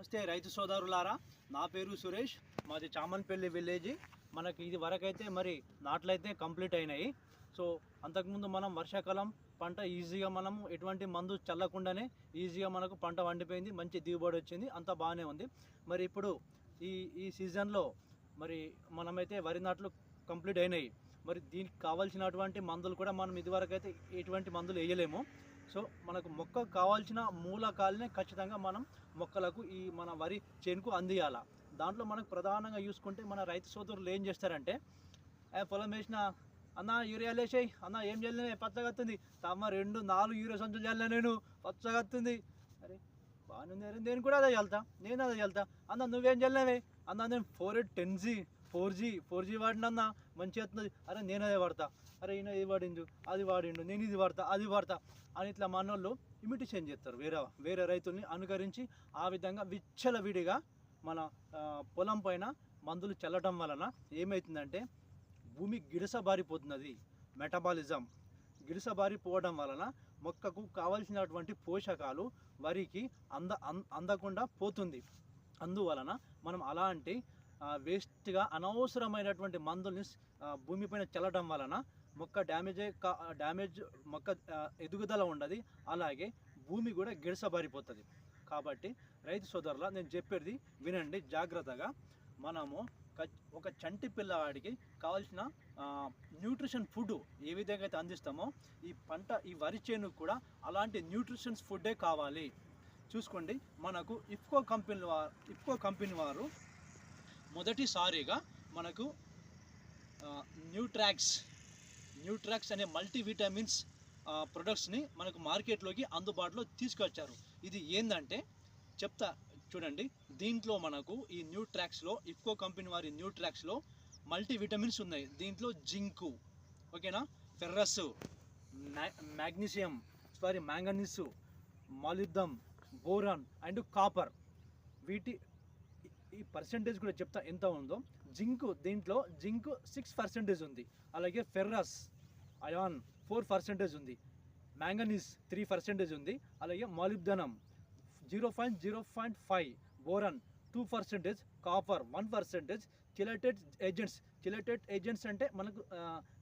నమస్తే రైతు సోదరులారా నా పేరు సురేష్ మాది చామన్పల్లి విలేజ్. మనకి ఇది వరకైతే మరి నాట్లయితే కంప్లీట్ అయినాయి. సో అంతకుముందు మనం వర్షాకాలం పంట ఈజీగా మనం ఎటువంటి మందు చల్లకుండానే ఈజీగా మనకు పంట వండిపోయింది మంచి దిగుబడి వచ్చింది అంతా బాగానే ఉంది. మరి ఇప్పుడు ఈ ఈ సీజన్లో మరి మనమైతే వరి నాట్లు కంప్లీట్ అయినాయి. మరి దీనికి కావాల్సినటువంటి మందులు కూడా మనం ఇదివరకు అయితే ఎటువంటి మందులు వేయలేము. సో మనకు మొక్క కావాల్సిన మూలకాలనే ఖచ్చితంగా మనం మొక్కలకు ఈ మన వరి చేనుకు అందియాల. దాంట్లో మనకు ప్రధానంగా చూసుకుంటే మన రైతు సోదరులు ఏం చేస్తారంటే "ఏ, పొలం వేసిన అన్న యూరియా లేచేయి అన్న ఏం చల్లినా పచ్చగత్తుంది తమ్మ రెండు నాలుగు యూరియా సంచులు చల్లినా నేను పచ్చగత్తుంది అరే బాగానే నేను కూడా అదే వెళ్తా నేను అదే వెళ్తా అన్న నువ్వేం చల్లినవే అన్న నేను four eight ten G four G four G వాడినన్నా మంచిగా వస్తుంది. అరే నేను అదే వాడతా. అరే ఈయన ఇది వాడిండు అది వాడిండు నేను ఇది వాడతా అది వాడతా అని ఇట్లా మనోళ్ళు ఇమిటేషన్ చేస్తారు వేరే వేరే రైతుల్ని అనుకరించి ఆ విధంగా విచ్చలవిడిగా మన పొలం పైన మందులు చల్లటం వలన ఏమవుతుందంటే భూమి గిడసబారిపోతున్నది. మెటబాలిజం. గిడసబారిపోవడం వలన మొక్కకు కావలసినటువంటి పోషకాలు వరికి అంద అందకుండా పోతుంది. అందువలన మనం అలాంటి వేస్ట్గా అనవసరమైనటువంటి మందుల్ని భూమిపైన చల్లడం వలన మొక్క డ్యామేజ్ డ్యామేజ్ మొక్క ఎదుగుదల ఉండదు. అలాగే భూమి కూడా గిడసబారిపోతుంది కాబట్టి రైతు సోదరుల నేను చెప్పేది వినండి జాగ్రత్తగా. మనము ఒక చంటి పిల్లవాడికి కావాల్సిన న్యూట్రిషన్ ఫుడ్ ఏ విధంగా అయితే అందిస్తామో ఈ పంట ఈ వరి చేనుకు కూడా అలాంటి న్యూట్రిషన్స్ ఫుడ్డే కావాలి. చూసుకోండి మనకు ఇఫ్కో కంపెనీ వారు ఇఫ్కో కంపెనీ వారు మొదటిసారిగా మనకు న్యూట్రాక్స్ న్యూట్రాక్స్ అనే మల్టీవిటమిన్స్ ప్రొడక్ట్స్ని మనకు మార్కెట్లోకి అందుబాటులో తీసుకొచ్చారు. ఇది ఏంటంటే చెప్తా చూడండి. దీంట్లో మనకు ఈ న్యూట్రాక్స్లో ఇఫ్కో కంపెనీ వారి న్యూట్రాక్స్లో మల్టీవిటమిన్స్ ఉన్నాయి. దీంట్లో జింకు ఓకేనా? Ferrous magnesium sorry manganese molybdenum boron and copper. వీటి ఈ- పర్సంటేజ్ కూడా చెప్తా ఎంత ఉందో. జింక్ దీంట్లో జింక్ సిక్స్ పర్సెంటేజ్ ఉంది. అలాగే ఫెర్రస్ అయాన్ ఫోర్ పర్సెంటేజ్ ఉంది. మ్యాంగనీస్ త్రీ పర్సెంటేజ్ ఉంది. అలాగే molybdenum zero point zero point five boron two percentage copper one percentage chelated agents chelated agents అంటే మనకు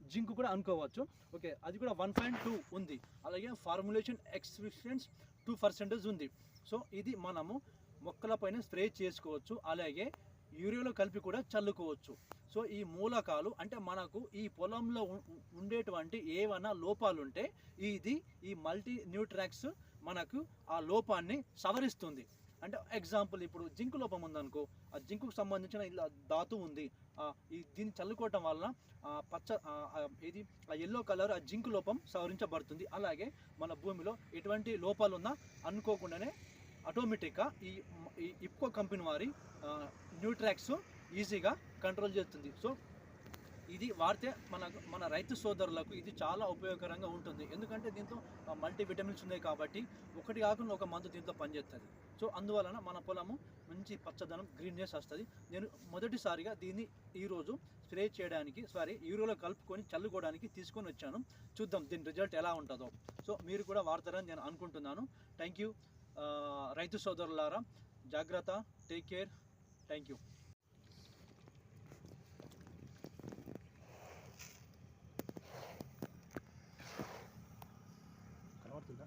జింక్ కూడా అనుకోవచ్చు. ఓకే అది కూడా వన్ పాయింట్ టూ ఉంది. అలాగే ఫార్ములేషన్ ఎక్స్ప్రెషన్స్ టూ పర్సెంటేజ్ ఉంది. సో ఇది మనము మొక్కలపైన స్ప్రే చేసుకోవచ్చు అలాగే యూరియాలో కలిపి కూడా చల్లుకోవచ్చు. సో ఈ మూలకాలు అంటే మనకు ఈ పొలంలో ఉండేటువంటి ఏవైనా లోపాలు ఉంటే ఇది ఈ మల్టీ న్యూట్రాక్స్ మనకు ఆ లోపాన్ని సవరిస్తుంది. అంటే ఎగ్జాంపుల్ ఇప్పుడు జింక్ లోపం ఉందనుకో ఆ జింకుకు సంబంధించిన ఇలా ధాతు ఉంది. ఈ దీన్ని చల్లుకోవటం వలన పచ్చ ఇది ఆ ఎల్లో కలర్ ఆ జింక్ లోపం సవరించబడుతుంది. అలాగే మన భూమిలో ఎటువంటి లోపాలు ఉన్నా అనుకోకుండానే ఆటోమేటిక్గా ఈ ఇప్కో కంపెనీ వారి న్యూట్రాక్స్ ఈజీగా కంట్రోల్ చేస్తుంది. సో ఇది వాడితే మన మన రైతు సోదరులకు ఇది చాలా ఉపయోగకరంగా ఉంటుంది. ఎందుకంటే దీంతో మల్టీ విటమిన్స్ ఉన్నాయి కాబట్టి ఒకటి కాకుండా ఒక మందు దీంతో పనిచేస్తుంది. సో అందువలన మన పొలము మంచి పచ్చదనం గ్రీన్నెస్ వస్తుంది. నేను మొదటిసారిగా దీన్ని ఈరోజు స్ప్రే చేయడానికి సారీ యూరోలో కలుపుకొని చల్లుకోవడానికి తీసుకొని వచ్చాను. చూద్దాం దీని రిజల్ట్ ఎలా ఉంటుందో. సో మీరు కూడా వాడతారని నేను అనుకుంటున్నాను. Thank you. రైతు సోదరులారా జాగ్రత్త టేక్ కేర్ థ్యాంక్ యూ కనబడుతుందా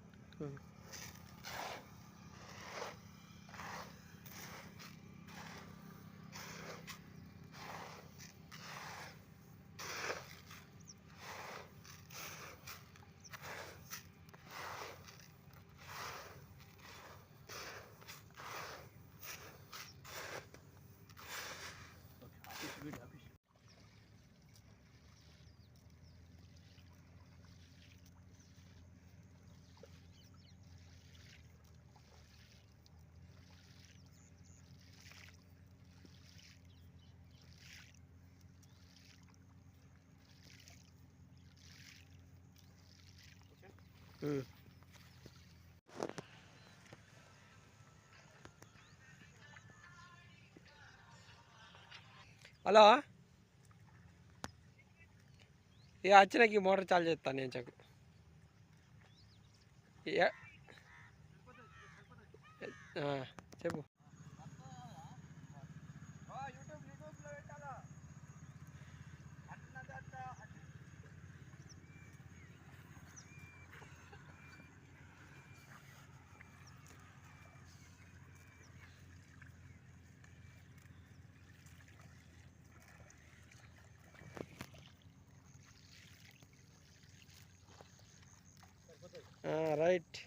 హలో? ఇక వచ్చినాకి మోటార్ చాలు చేస్తాను నేను చెక్ ఏ- ఆ, చెప్పు. All right.